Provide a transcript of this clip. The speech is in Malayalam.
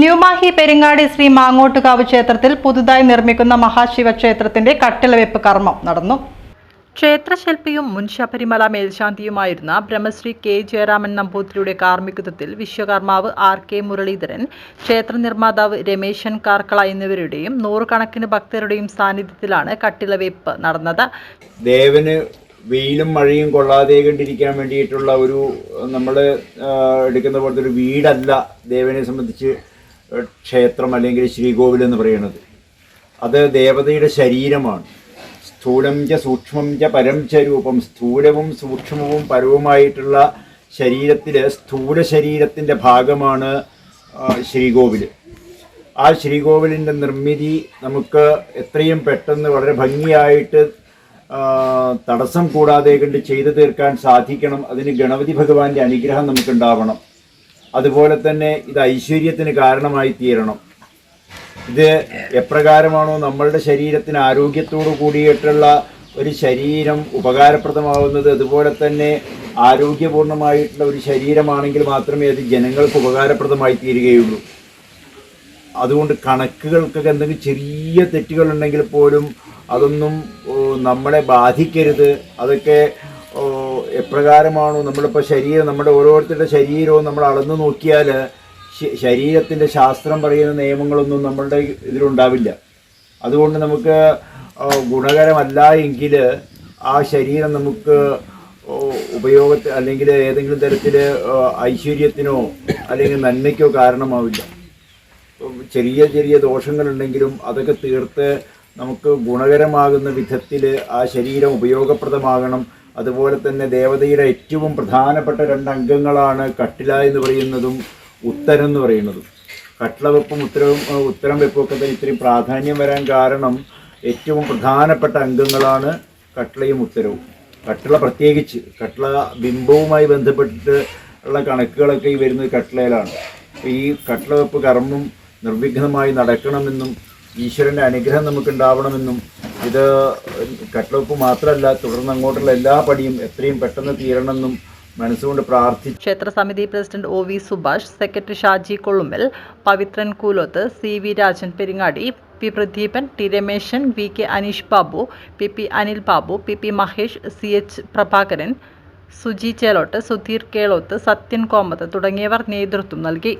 ന്യൂമാഹി പെരിങ്ങാടി ശ്രീ മാങ്ങോട്ടുകാവ് ക്ഷേത്രത്തിൽ പുതുതായി നിർമ്മിക്കുന്ന മഹാശിവക്ഷേത്രത്തിന്റെ കട്ടിളവെപ്പ് കർമ്മം നടന്നു. ക്ഷേത്രശില്പിയും മുൻ ശബരിമല മേൽശാന്തിയുമായിരുന്ന ബ്രഹ്മശ്രീ കെ ജയരാമൻ നമ്പൂതിരിയുടെ കാർമ്മികത്വത്തിൽ വിശ്വകർമാവ് ആർ കെ മുരളീധരൻ ക്ഷേത്ര നിർമ്മാതാവ് രമേശൻ കാർക്കള എന്നിവരുടെയും നൂറുകണക്കിന് ഭക്തരുടെയും സാന്നിധ്യത്തിലാണ് കട്ടിളവെപ്പ് നടന്നത്. ദേവന് വെയിലും മഴയും കൊള്ളാതെ കണ്ടിരിക്കാൻ വേണ്ടിയിട്ടുള്ള ഒരു നമ്മൾ എടുക്കുന്ന പോലത്തെ ഒരു വീടല്ല ദേവനെ സംബന്ധിച്ച് ക്ഷേത്രം അല്ലെങ്കിൽ ശ്രീകോവിൽ എന്ന് പറയുന്നത്. അത് ദേവതയുടെ ശരീരമാണ്. സ്ഥൂലം ച സൂക്ഷ്മം ച പരം ച രൂപം. സ്ഥൂലവും സൂക്ഷ്മവും പരവുമായിട്ടുള്ള ശരീരത്തിൽ സ്ഥൂല ശരീരത്തിന്റെ ഭാഗമാണ് ശ്രീകോവിൽ ആ ശ്രീകോവിലിന്റെ നിർമ്മിതി നമുക്ക് എത്രയും പെട്ടെന്ന് വളരെ ഭംഗിയായിട്ട് തടസ്സം കൂടാതെ കണ്ട് ചെയ്തു തീർക്കാൻ സാധിക്കണം. അതിന് ഗണപതി ഭഗവാന്റെ അനുഗ്രഹം നമുക്കുണ്ടാവണം. അതുപോലെ തന്നെ ഇത് ഐശ്വര്യത്തിന് കാരണമായി തീരണം. ഇത് എപ്രകാരമാണോ നമ്മളുടെ ശരീരത്തിന് ആരോഗ്യത്തോടു കൂടിയിട്ടുള്ള ഒരു ശരീരം ഉപകാരപ്രദമാവുന്നത് അതുപോലെ തന്നെ ആരോഗ്യപൂർണമായിട്ടുള്ള ഒരു ശരീരമാണെങ്കിൽ മാത്രമേ അത് ജനങ്ങൾക്ക് ഉപകാരപ്രദമായി തീരുകയുള്ളൂ. അതുകൊണ്ട് കണക്കുകൾക്കൊക്കെ എന്തെങ്കിലും ചെറിയ തെറ്റുകളുണ്ടെങ്കിൽ പോലും അതൊന്നും നമ്മളെ ബാധിക്കരുത്. അതൊക്കെ എപ്രകാരമാണോ നമ്മളിപ്പോൾ ശരീരം നമ്മുടെ ഓരോരുത്തരുടെ ശരീരവും നമ്മൾ അളന്നു നോക്കിയാൽ ശരീരത്തിന്റെ ശാസ്ത്രം പറയുന്ന നിയമങ്ങളൊന്നും നമ്മളുടെ ഇതിലുണ്ടാവില്ല. അതുകൊണ്ട് നമുക്ക് ഗുണകരമല്ല എങ്കിൽ ആ ശരീരം നമുക്ക് ഉപയോഗത്തിൽ അല്ലെങ്കിൽ ഏതെങ്കിലും തരത്തിൽ ഐശ്വര്യത്തിനോ അല്ലെങ്കിൽ നന്മയ്ക്കോ കാരണമാവില്ല. ചെറിയ ചെറിയ ദോഷങ്ങളുണ്ടെങ്കിലും അതൊക്കെ തീർത്ത് നമുക്ക് ഗുണകരമാകുന്ന വിധത്തിൽ ആ ശരീരം ഉപയോഗപ്രദമാകണം അതുപോലെ തന്നെ ദേവതയുടെ ഏറ്റവും പ്രധാനപ്പെട്ട രണ്ട് അംഗങ്ങളാണ് കട്ടില എന്ന് പറയുന്നതും ഉത്തരം എന്ന് പറയുന്നതും. കട്ടിളവെപ്പും ഉത്തരവും ഉത്തരം വെപ്പും ഒക്കെ തന്നെ ഇത്രയും പ്രാധാന്യം വരാൻ കാരണം ഏറ്റവും പ്രധാനപ്പെട്ട അംഗങ്ങളാണ് കട്ടിളയും ഉത്തരവും. കട്ടിള പ്രത്യേകിച്ച് കട്ടിള ബിംബവുമായി ബന്ധപ്പെട്ടിട്ട് ഉള്ള കണക്കുകളൊക്കെ ഈ വരുന്നത് കട്ടിളയിലാണ് ഈ കട്ടിളവെപ്പ് കർമ്മം നിർവിഘ്നമായി നടക്കണമെന്നും ഈശ്വരന്റെ അനുഗ്രഹം നമുക്കുണ്ടാവണമെന്നും ഇത് കട്ടിളവെപ്പ് മാത്രമല്ല തുടർന്ന് അങ്ങോട്ടുള്ള എല്ലാ പടിയും എത്രയും പെട്ടെന്ന് തീരണമെന്നും മനസ്സുകൊണ്ട് പ്രാർത്ഥിച്ചു ക്ഷേത്ര സമിതി president O V Subhash secretary Shaji Kollummal Pavithran Kooloth C V Rajan Peringadi P Pradeepan T Rameshan V K Aneesh Babu P P Anil Babu P P Mahesh C H Prabhakaran Suji Chelott Sudheer Keloth Sathyan Komath തുടങ്ങിയവർ നേതൃത്വം നൽകി.